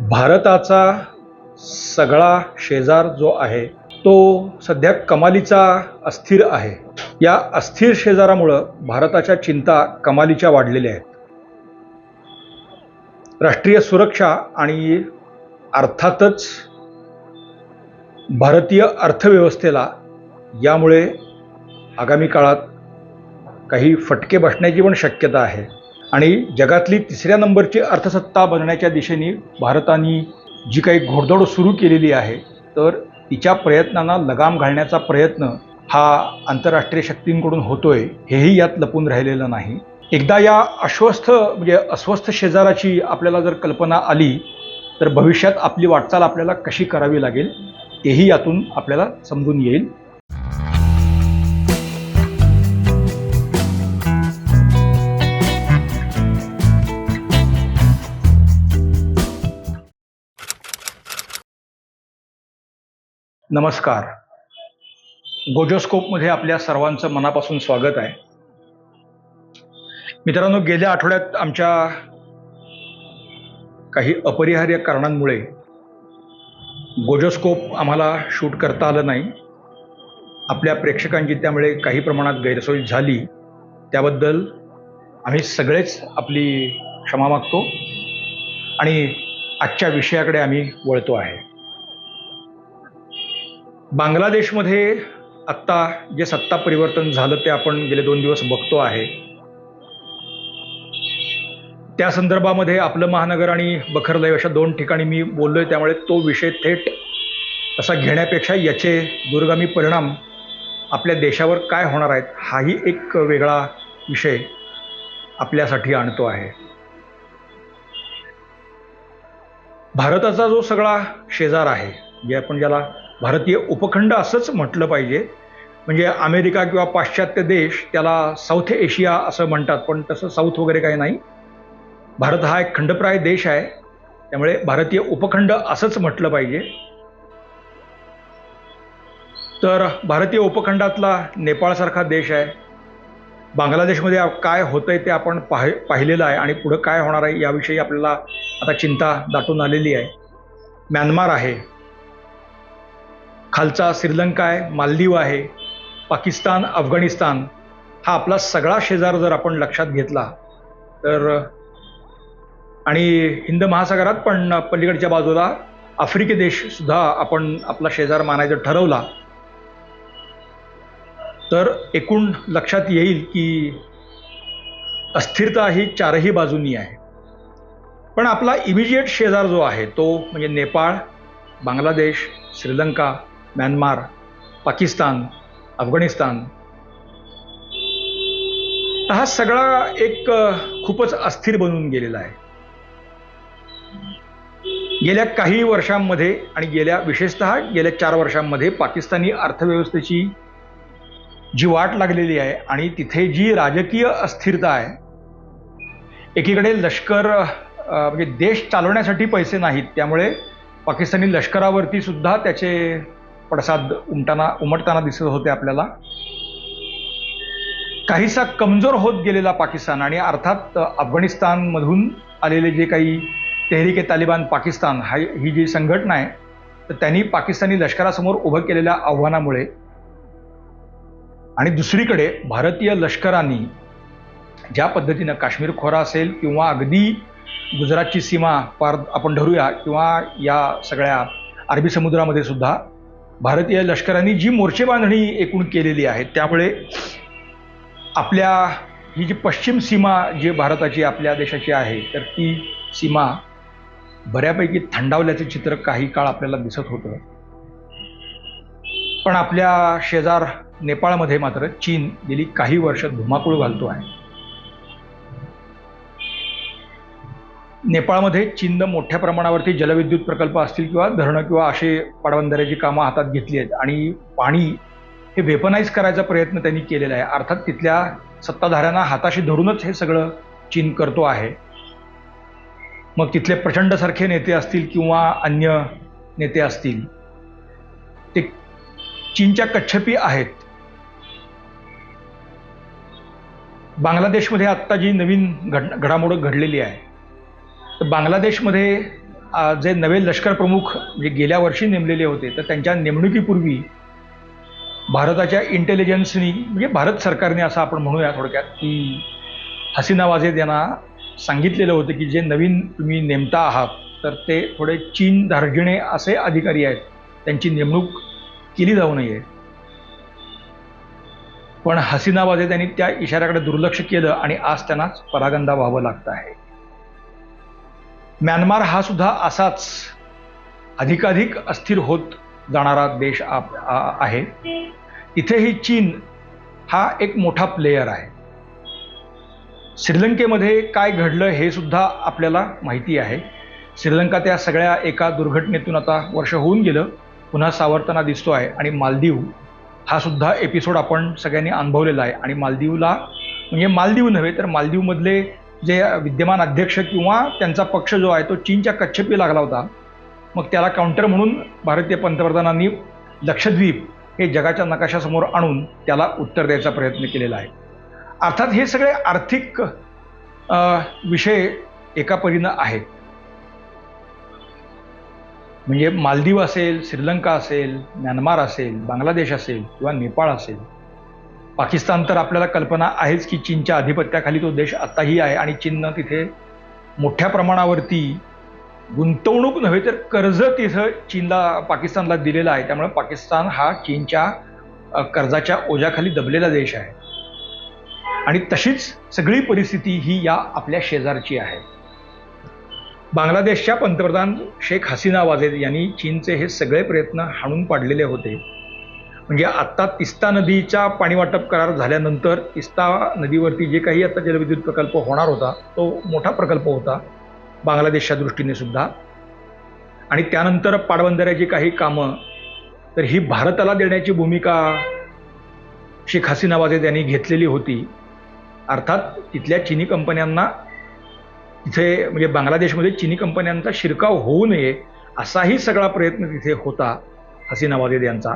भारताचा सगळा शेजार जो आहे तो सध्या कमालीचा अस्थिर आहे. या अस्थिर शेजारामुळं भारताच्या चिंता कमालीच्या वाढलेल्या आहेत. राष्ट्रीय सुरक्षा आणि अर्थातच भारतीय अर्थव्यवस्थेला यामुळे आगामी काळात काही फटके बसण्याची पण शक्यता आहे. आणि जगातली तिसऱ्या नंबरची अर्थसत्ता बनण्याच्या दिशेने भारताने जी काही घोडदौड सुरू केलेली आहे तर तिच्या प्रयत्नांना लगाम घालण्याचा प्रयत्न हा आंतरराष्ट्रीय शक्तींकडून होतोय हेही यात लपून राहिलेलं नाही. एकदा या अस्वस्थ म्हणजे अस्वस्थ शेजाराची आपल्याला जर कल्पना आली तर भविष्यात आपली वाटचाल आपल्याला कशी करावी लागेल तेही यातून आपल्याला समजून येईल. नमस्कार. गोजोस्कोपमध्ये आपल्या सर्वांचं मनापासून स्वागत आहे. मित्रांनो गेल्या आठवड्यात आमच्या काही अपरिहार्य कारणांमुळे गोजोस्कोप आम्हाला शूट करता आलं नाही. आपल्या प्रेक्षकांची त्यामुळे काही प्रमाणात गैरसोय झाली. त्याबद्दल आम्ही सगळेच आपली क्षमा मागतो आणि आजच्या विषयाकडे आम्ही वळतो आहे. बांगलादेशमध्ये आत्ता जे सत्ता परिवर्तन झालं ते आपण गेले दोन दिवस बघतो आहे. त्या संदर्भामध्ये आपलं महानगर आणि बखरलय अशा दोन ठिकाणी मी बोललोय त्यामुळे तो विषय थेट असा घेण्यापेक्षा याचे दूरगामी परिणाम आपल्या देशावर काय होणार आहेत हाही एक वेगळा विषय आपल्यासाठी आणतो आहे. भारताचा जो सगळा शेजार आहे जे आपण ज्याला भारतीय उपखंड असंच म्हटलं पाहिजे. म्हणजे अमेरिका किंवा पाश्चात्य देश त्याला साऊथ एशिया असं म्हणतात पण तसं साऊथ वगैरे काही नाही. भारत हा एक खंडप्राय देश आहे. त्यामुळे भारतीय उपखंड असंच म्हटलं पाहिजे. तर भारतीय उपखंडातला नेपाळसारखा देश आहे. बांगलादेशमध्ये काय होतं आहे ते आपण पाह पाहिलेलं आहे आणि पुढं काय होणार आहे याविषयी आपल्याला आता चिंता दाटून आलेली आहे. म्यानमार आहे. खालचा श्रीलंका आहे मालदीव आहे पाकिस्तान अफगाणिस्तान हा आपला सगळा शेजार जर आपण लक्षात घेतला तर आणि हिंद महासागरात पण पलीकडच्या बाजूला आफ्रिके देशसुद्धा आपण आपला शेजार मानायचं ठरवला तर एकूण लक्षात येईल की अस्थिरता ही चारही बाजूंनी आहे. पण आपला इमिजिएट शेजार जो आहे तो म्हणजे नेपाळ बांगलादेश श्रीलंका म्यानमार पाकिस्तान अफगाणिस्तान. हा सगळा एक खूपच अस्थिर बनून गेलेला आहे. गेल्या काही वर्षांमध्ये आणि गेल्या विशेषतः गेल्या चार वर्षांमध्ये पाकिस्तानी अर्थव्यवस्थेची जी वाट लागलेली आहे आणि तिथे जी राजकीय अस्थिरता आहे एकीकडे लष्कर म्हणजे देश चालवण्यासाठी पैसे नाहीत त्यामुळे पाकिस्तानी लष्करावरती सुद्धा त्याचे पडसाद उमटाना उमटताना दिसत होते आपल्याला. काहीसा कमजोर होत गेलेला पाकिस्तान आणि अर्थात अफगाणिस्तानमधून आलेले जे काही तेहरीके तालिबान पाकिस्तान हा ही जी संघटना आहे तर त्यांनी पाकिस्तानी लष्करासमोर उभं केलेल्या आव्हानामुळे आणि दुसरीकडे भारतीय लष्करांनी ज्या पद्धतीनं काश्मीर खोरा असेल किंवा अगदी गुजरातची सीमा पार आपण धरूया किंवा या सगळ्या अरबी समुद्रामध्ये सुद्धा भारतीय लष्करांनी जी मोर्चे बांधणी एकूण केलेली आहे त्यामुळे आपल्या ही जी पश्चिम सीमा जी भारताची आपल्या देशाची आहे तर ती सीमा बऱ्यापैकी थंडावल्याचे चित्र काही काळ आपल्याला दिसत होतं. पण आपल्या शेजार नेपाळमध्ये मात्र चीन गेली काही वर्ष धुमाकूळ घालतो आहे. नेपाळमध्ये चीननं मोठ्या प्रमाणावरती जलविद्युत प्रकल्प असतील किंवा धरणं किंवा असे पाटबंधाऱ्याची कामं हातात घेतली आहेत आणि पाणी हे वेपनाईज करायचा प्रयत्न त्यांनी केलेला आहे. अर्थात तिथल्या सत्ताधाऱ्यांना हाताशी धरूनच हे सगळं चीन करतो आहे. मग तिथले प्रचंडसारखे नेते असतील किंवा अन्य नेते असतील ते चीनच्या कच्छपी आहेत. बांगलादेशमध्ये आत्ता जी नवीन घड घडामोड घडलेली आहे तर बांगलादेशमध्ये जे नवे लष्कर प्रमुख म्हणजे गेल्या वर्षी नेमलेले होते तर त्यांच्या नेमणुकीपूर्वी भारताच्या इंटेलिजन्सनी म्हणजे भारत सरकारने असं आपण म्हणूया थोडक्यात की हसीना वाजेद यांना सांगितलेलं होतं की जे नवीन तुम्ही नेमता आहात तर ते थोडे चीन धार्जिणे असे अधिकारी आहेत त्यांची नेमणूक केली जाऊ नये. पण हसीना वाजेद यांनी त्या इशाऱ्याकडे दुर्लक्ष केलं आणि आज त्यांनाच परागंदा व्हावं लागतं आहे. म्यानमार हा सुद्धा असाच अधिकाधिक अस्थिर होत जाणारा देश आप- आहे. इथेही चीन हा एक मोठा प्लेयर आहे. श्रीलंकेमध्ये काय घडलं हे सुद्धा आपल्याला माहिती आहे. श्रीलंका त्या सगळ्या एका दुर्घटनेतून आता वर्ष होऊन गेलं पुन्हा सावरताना दिसतो आहे आणि मालदीव हा सुद्धा एपिसोड आपण सगळ्यांनी अनुभवलेला आहे. आणि मालदीवला म्हणजे मालदीव नव्हे तर मालदीवमधले जे विद्यमान अध्यक्ष किंवा त्यांचा पक्ष जो आहे तो चीनच्या कच्छेपी लागला होता मग त्याला काउंटर म्हणून भारतीय पंतप्रधानांनी लक्षद्वीप हे जगाच्या नकाशासमोर आणून त्याला उत्तर द्यायचा प्रयत्न केलेला आहे. अर्थात हे सगळे आर्थिक विषय एका परीनं आहेत. म्हणजे मालदीव असेल श्रीलंका असेल म्यानमार असेल बांगलादेश असेल किंवा नेपाळ असेल पाकिस्तान तर आपल्याला कल्पना आहेच की चीनच्या अधिपत्याखाली तो देश आत्ताही आहे आणि चीननं तिथे मोठ्या प्रमाणावरती गुंतवणूक नव्हे तर कर्ज तिथं चीनला पाकिस्तानला दिलेलं आहे. त्यामुळे पाकिस्तान हा चीनच्या कर्जाच्या ओझ्याखाली दबलेला देश आहे. आणि तशीच सगळी परिस्थिती ही या आपल्या शेजारची आहे. बांगलादेशच्या पंतप्रधान शेख हसीना वाजेद यांनी चीनचे हे सगळे प्रयत्न हाणून पाडलेले होते. म्हणजे आत्ता तिस्ता नदीच्या पाणी वाटप करार झाल्यानंतर तिस्ता नदीवरती जे काही आता जलविद्युत प्रकल्प होणार होता तो मोठा प्रकल्प होता बांगलादेशच्या दृष्टीने सुद्धा. आणि त्यानंतर पाटबंधाऱ्याची काही कामं तर ही भारताला देण्याची भूमिका शेख हसीना वाजेद यांनी घेतलेली होती. अर्थात तिथल्या चिनी कंपन्यांना तिथे म्हणजे बांगलादेशमध्ये चिनी कंपन्यांचा शिरकाव होऊ नये असाही सगळा प्रयत्न तिथे होता हसीना वाजेद यांचा.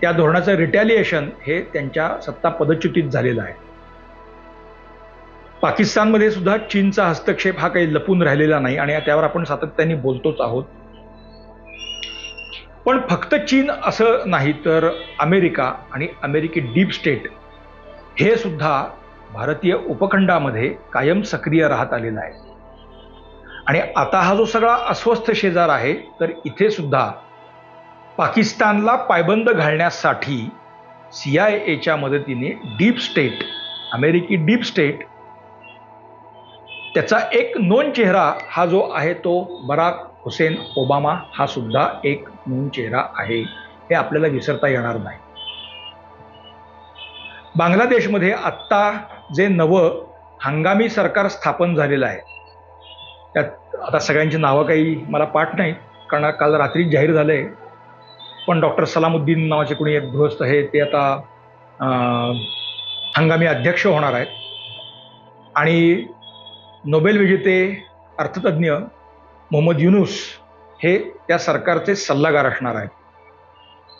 त्या धोरणाचं रिटॅलिएशन हे त्यांच्या सत्ता पदच्युतीत झालेलं आहे. पाकिस्तानमध्ये सुद्धा चीनचा हस्तक्षेप हा काही लपून राहिलेला नाही आणि त्यावर आपण सातत्याने बोलतोच आहोत. पण फक्त चीन असं नाही तर अमेरिका आणि अमेरिकी डीप स्टेट हे सुद्धा भारतीय उपखंडामध्ये कायम सक्रिय राहत आलेलं आहे. आणि आता हा जो सगळा अस्वस्थ शेजार आहे तर इथे सुद्धा पाकिस्तानला पायबंद घालण्यासाठी सी आय एच्या मदतीने डीप स्टेट अमेरिकी डीप स्टेट त्याचा एक नोन चेहरा हा जो आहे तो बराक हुसेन ओबामा हा सुद्धा एक नोन चेहरा आहे. हे आपल्याला विसरता येणार नाही. बांगलादेशमध्ये आत्ता जे नवं हंगामी सरकार स्थापन झालेलं आहे त्यात आता सगळ्यांची नावं काही मला पाठ नाहीत कारण काल रात्री जाहीर झालं आहे पण डॉक्टर सलामुद्दीन नावाचे कोणी एक गृहस्थ हे ते आता हंगामी अध्यक्ष होणार आहेत. आणि नोबेल विजेते अर्थतज्ञ मोहम्मद युनुस हे त्या सरकारचे सल्लागार असणार आहेत.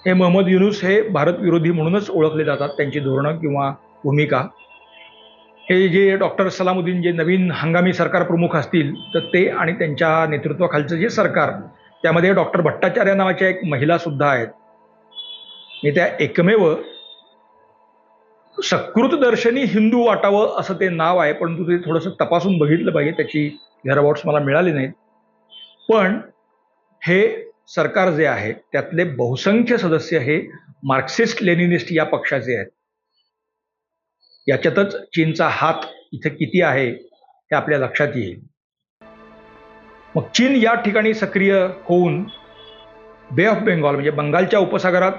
हे मोहम्मद युनुस हे भारतविरोधी म्हणूनच ओळखले जातात त्यांची धोरणं किंवा भूमिका. हे जे डॉक्टर सलामुद्दीन जे नवीन हंगामी सरकार प्रमुख असतील तर ते आणि त्यांच्या नेतृत्वाखालचं जे सरकार त्यामध्ये डॉक्टर भट्टाचार्य नावाच्या एक महिला सुद्धा आहेत. मी त्या एकमेव सकृतदर्शनी हिंदू वाटावं असं ते नाव आहे परंतु ते थोडंसं तपासून बघितलं पाहिजे त्याची घराबाउट्स मला मिळाली नाहीत. पण हे सरकार जे आहे त्यातले बहुसंख्य सदस्य हे मार्क्सिस्ट लेनिनिस्ट या पक्षाचे आहेत. याच्यातच चीनचा हात इथे किती आहे हे आपल्या लक्षात येईल. मग चीन या ठिकाणी सक्रिय होऊन बे ऑफ बेंगॉल म्हणजे बंगालच्या उपसागरात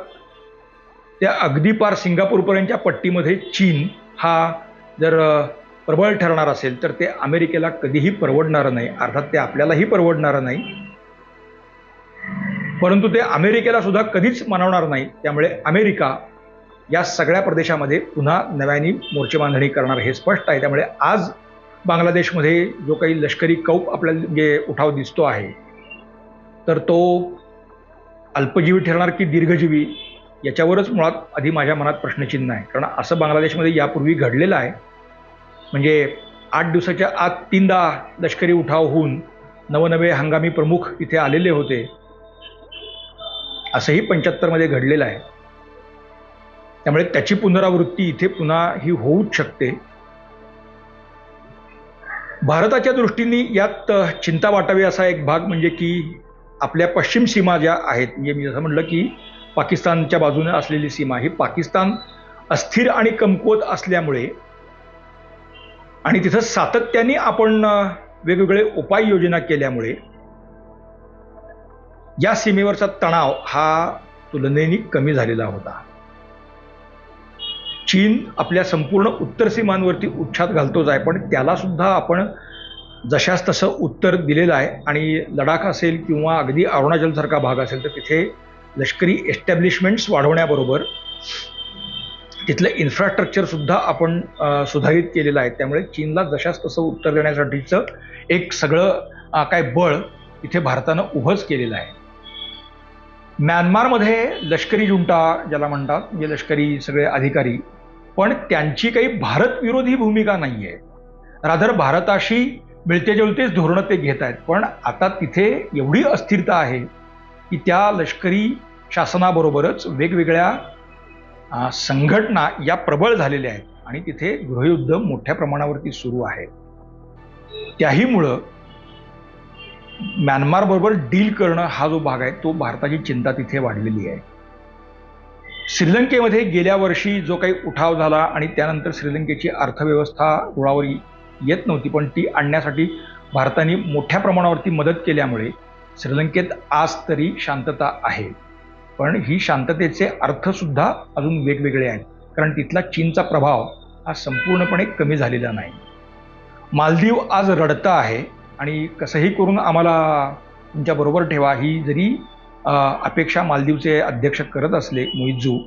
त्या अगदी पार सिंगापूरपर्यंतच्या पट्टीमध्ये चीन हा जर प्रबळ ठरणार असेल तर ते अमेरिकेला कधीही परवडणारं नाही. अर्थात ते आपल्यालाही परवडणारं नाही. परंतु ते अमेरिकेला सुद्धा कधीच मानवणार नाही. त्यामुळे अमेरिका या सगळ्या प्रदेशामध्ये पुन्हा नव्याने मोर्चे बांधणी करणार हे स्पष्ट आहे. त्यामुळे आज बांगलादेशमध्ये जो काही लष्करी कौप आपल्याला म्हणजे उठाव दिसतो आहे तर तो अल्पजीवी ठरणार की दीर्घजीवी याच्यावरच मुळात आधी माझ्या मनात प्रश्नचिन्ह आहे. कारण असं बांगलादेशमध्ये यापूर्वी घडलेलं आहे. म्हणजे आठ दिवसाच्या आत तीनदा लष्करी उठाव होऊन नवनवे हंगामी प्रमुख इथे आलेले होते. असंही पंच्याहत्तरमध्ये घडलेलं आहे. त्यामुळे त्याची पुनरावृत्ती इथे पुन्हा ही होऊच शकते. भारताच्या दृष्टीने यात चिंता वाटावी असा एक भाग म्हणजे की आपल्या पश्चिम सीमा ज्या आहेत म्हणजे मी जसं म्हटलं की पाकिस्तानच्या बाजूने असलेली सीमा ही पाकिस्तान अस्थिर आणि कमकुवत असल्यामुळे आणि तिथं सातत्याने आपण वेगवेगळे उपाययोजना केल्यामुळे या सीमेवरचा तणाव हा तुलनेने कमी झालेला होता. चीन आपल्या संपूर्ण उत्तर सीमांवरती उच्छाद घालतोच आहे. पण त्यालासुद्धा आपण जशास तसं उत्तर दिलेलं आहे. आणि लडाख असेल किंवा अगदी अरुणाचलसारखा भाग असेल तर तिथे लष्करी एस्टॅब्लिशमेंट्स वाढवण्याबरोबर तिथलं इन्फ्रास्ट्रक्चरसुद्धा आपण सुधारित केलेलं आहे. त्यामुळे चीनला जशास तसं उत्तर देण्यासाठीचं एक सगळं काय बळ इथे भारतानं उभंच केलेलं आहे. म्यानमारमध्ये लष्करी जुंटा ज्याला म्हणतात म्हणजे लष्करी सगळे अधिकारी पण त्यांची काही भारतविरोधी भूमिका नाही आहे राधर भारताशी मिळते जुळतेच धोरणं ते घेत आहेत. पण आता तिथे एवढी अस्थिरता आहे की त्या लष्करी शासनाबरोबरच वेगवेगळ्या संघटना या प्रबळ झालेल्या आहेत. आणि तिथे गृहयुद्ध मोठ्या प्रमाणावरती सुरू आहे. त्याहीमुळं म्यानमारबरोबर डील करणं हा जो भाग आहे तो भारताची चिंता तिथे वाढलेली आहे. श्रीलंकेमध्ये गेल्या वर्षी जो काही उठाव झाला आणि त्यानंतर श्रीलंकेची अर्थव्यवस्था रुळावर येत नव्हती पण ती आणण्यासाठी भारताने मोठ्या प्रमाणावरती मदत केल्यामुळे श्रीलंकेत आज तरी शांतता आहे. पण ही शांततेचे अर्थसुद्धा अजून वेगवेगळे आहेत कारण तिथला चीनचा प्रभाव हा संपूर्णपणे कमी झालेला नाही. मालदीव आज रडतं आहे आणि कसंही करून आम्हाला तुमच्याबरोबर ठेवा ही जरी अपेक्षा मालदीवचे अध्यक्ष करत असले मोइजू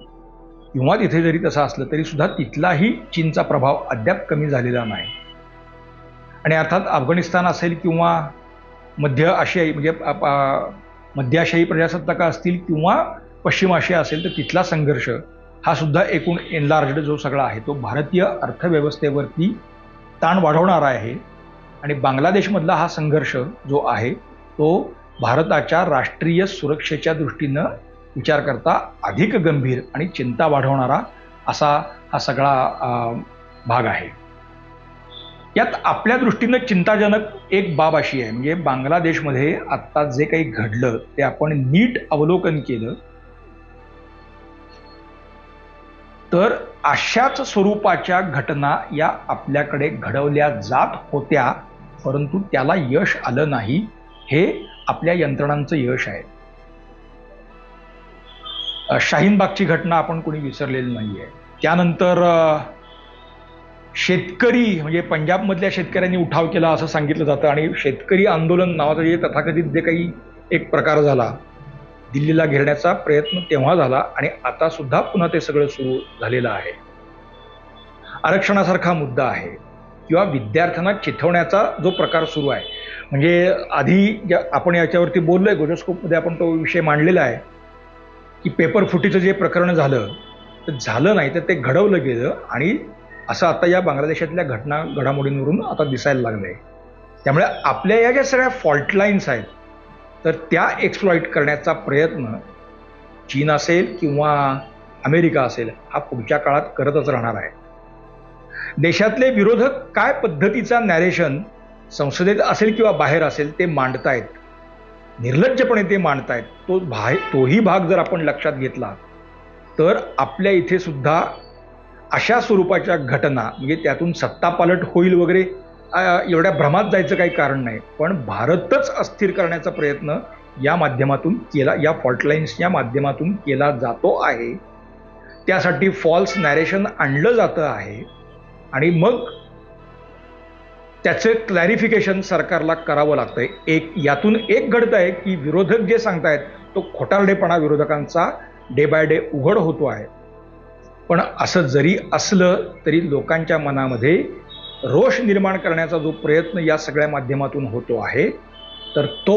किंवा तिथे जरी तसं असलं तरी सुद्धा तिथलाही चीनचा प्रभाव अद्याप कमी झालेला नाही. आणि अर्थात अफगाणिस्तान असेल किंवा मध्य आशियाई म्हणजे मध्य आशियाई प्रजासत्ताका असतील किंवा पश्चिम आशिया असेल तर तिथला संघर्ष हा सुद्धा एकूण एनलार्जड जो सगळा आहे तो भारतीय अर्थव्यवस्थेवरती ताण वाढवणारा आहे. आणि बांगलादेशमधला हा संघर्ष जो आहे तो भारताच्या राष्ट्रीय सुरक्षेच्या दृष्टीनं विचार करता अधिक गंभीर आणि चिंता वाढवणारा असा हा सगळा भाग आहे. यात आपल्या दृष्टीनं चिंताजनक एक बाब अशी आहे म्हणजे बांगलादेशमध्ये आत्ता जे काही घडलं ते आपण नीट अवलोकन केलं तर अशाच स्वरूपाच्या घटना या आपल्याकडे घडवल्या जात होत्या परंतु त्याला यश आलं नाही. हे आपल्या यंत्रणांचं यश आहे. शाहीनबागची घटना आपण कोणी विसरलेली नाही आहे त्यानंतर शेतकरी म्हणजे पंजाबमधल्या शेतकऱ्यांनी उठाव केला असं सांगितलं जातं आणि शेतकरी आंदोलन नावाचं जे तथाकथित जे काही एक प्रकार झाला दिल्लीला घेरण्याचा प्रयत्न तेव्हा झाला आणि आता सुद्धा पुन्हा ते सगळं सुरू झालेलं आहे. आरक्षणासारखा मुद्दा आहे किंवा विद्यार्थ्यांना चिथवण्याचा जो प्रकार सुरू आहे म्हणजे आधी ज्या आपण याच्यावरती बोललो आहे गोजोस्कोपमध्ये आपण तो विषय मांडलेला आहे की पेपर फुटीचं जे प्रकरण झालं तर झालं नाही तर ते घडवलं गेलं आणि असं आता या बांगलादेशातल्या घटना घडामोडींवरून आता दिसायला लागलं आहे त्यामुळे आपल्या या ज्या सगळ्या फॉल्ट लाईन्स आहेत तर त्या एक्सप्लॉईट करण्याचा प्रयत्न चीन असेल किंवा अमेरिका असेल हा पुढच्या काळात करतच राहणार आहे. देशातले विरोधक काय पद्धतीचा नॅरेशन संसदेत असेल किंवा बाहेर असेल ते मांडतायत. निर्लज्जपणे ते मांडतायत. तो भाय तोही भाग जर आपण लक्षात घेतला तर आपल्या इथे सुद्धा अशा स्वरूपाच्या घटना म्हणजे त्यातून सत्तापालट होईल वगैरे एवढ्या भ्रमात जायचं काही कारण नाही. पण भारतच अस्थिर करण्याचा प्रयत्न या माध्यमातून केला या फॉल्टलाईन्सच्या माध्यमातून केला जातो आहे. त्यासाठी फॉल्स नॅरेशन आणलं जातं आहे. आणि मग त्याचं क्लॅरिफिकेशन सरकारला करावं लागतंय. एक यातून एक घडत आहे की विरोधक जे सांगतायत तो खोटारडेपणा विरोधकांचा डे बाय डे उघड होतो आहे. पण असं जरी असलं तरी लोकांच्या मनामध्ये रोष निर्माण करण्याचा जो प्रयत्न या सगळ्या माध्यमातून होतो आहे तर तो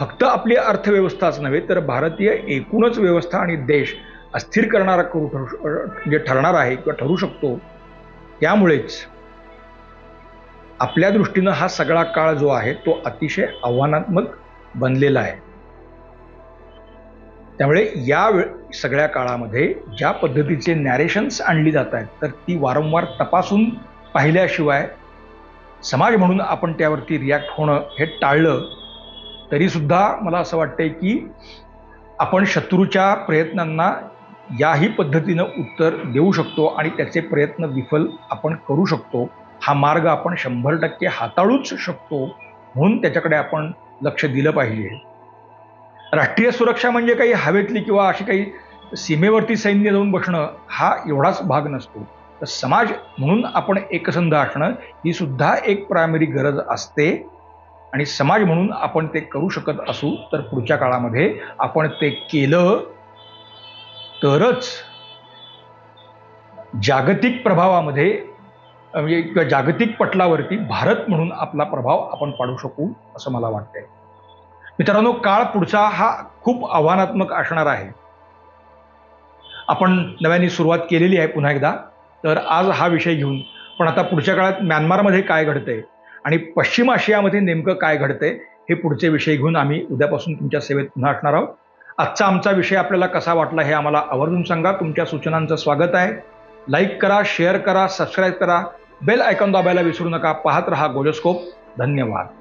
फक्त आपली अर्थव्यवस्थाच नव्हे तर भारतीय एकूणच व्यवस्था आणि देश अस्थिर करणारा करू ठरू म्हणजे ठरणार आहे किंवा ठरू शकतो त्यामुळेच आपल्या दृष्टीनं हा सगळा काळ जो आहे तो अतिशय आव्हानात्मक बनलेला आहे. त्यामुळे या वे सगळ्या काळामध्ये ज्या पद्धतीचे नॅरेशन्स आणली जात आहेत तर ती वारंवार तपासून पाहिल्याशिवाय समाज म्हणून आपण त्यावरती रिॲक्ट होणं हे टाळलं तरीसुद्धा मला असं वाटतंय की आपण शत्रूच्या प्रयत्नांना याही पद्धतीनं उत्तर देऊ शकतो आणि त्याचे प्रयत्न विफल आपण करू शकतो. हा मार्ग आपण शंभर टक्के हाताळूच शकतो म्हणून त्याच्याकडे आपण लक्ष दिलं पाहिजे. राष्ट्रीय सुरक्षा म्हणजे काही हवेतली किंवा अशी काही सीमेवरती सैन्य जाऊन बसणं हा एवढाच भाग नसतो. तर समाज म्हणून आपण एकसंध असणं ही सुद्धा एक प्रायमरी गरज असते. आणि समाज म्हणून आपण ते करू शकत असू तर पुढच्या काळामध्ये आपण ते केलं तरच जागतिक प्रभावामध्ये म्हणजे किंवा जागतिक पटलावरती भारत म्हणून आपला प्रभाव आपण पाडू शकू असं मला वाटतंय. मित्रांनो काळ पुढचा हा खूप आव्हानात्मक असणार आहे. आपण नव्याने सुरुवात केलेली आहे पुन्हा एकदा. तर आज हा विषय घेऊन पण आता पुढच्या काळात म्यानमारमध्ये काय घडतंय आणि पश्चिम आशियामध्ये नेमकं काय घडतंय हे पुढचे विषय घेऊन आम्ही उद्यापासून तुमच्या सेवेत पुन्हा असणार आहोत. आजचा आमचा विषय आपल्याला कसा वाटला हे आम्हाला आवर्जून सांगा. तुमच्या सूचनांचं स्वागत आहे. लाईक करा शेअर करा सबस्क्राईब करा. बेल आयकॉन दाबायला विसरू नका. पाहत रहा गोलोस्कोप धन्यवाद.